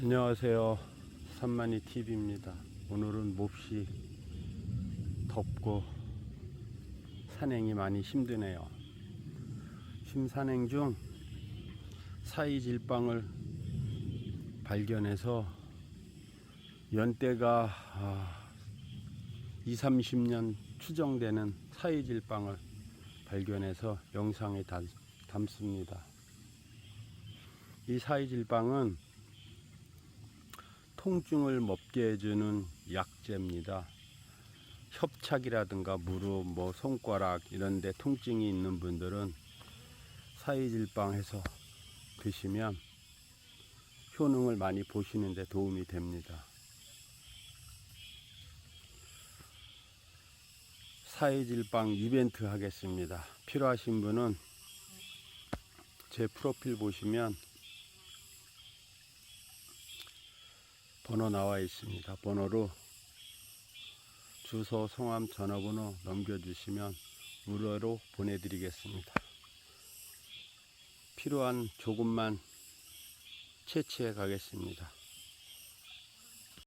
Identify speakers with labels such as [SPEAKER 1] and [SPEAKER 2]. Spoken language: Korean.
[SPEAKER 1] 안녕하세요. 산만이 TV입니다. 오늘은 몹시 덥고 산행이 많이 힘드네요. 심산행 중 사이질방을 발견해서 연대가 아, 2, 30년 추정되는 사이질방을 발견해서 영상에 담- 담습니다. 이 사이질방은 통증을 멈게 해주는 약재입니다. 협착이라든가 무릎, 뭐 손가락 이런 데 통증이 있는 분들은 사이질방 해서 드시면 효능을 많이 보시는 데 도움이 됩니다. 사이질방 이벤트 하겠습니다. 필요하신 분은 제 프로필 보시면 번호 나와 있습니다. 번호로 주소, 성함, 전화번호 넘겨주시면 무료로 보내드리겠습니다. 필요한 조금만 채취해 가겠습니다.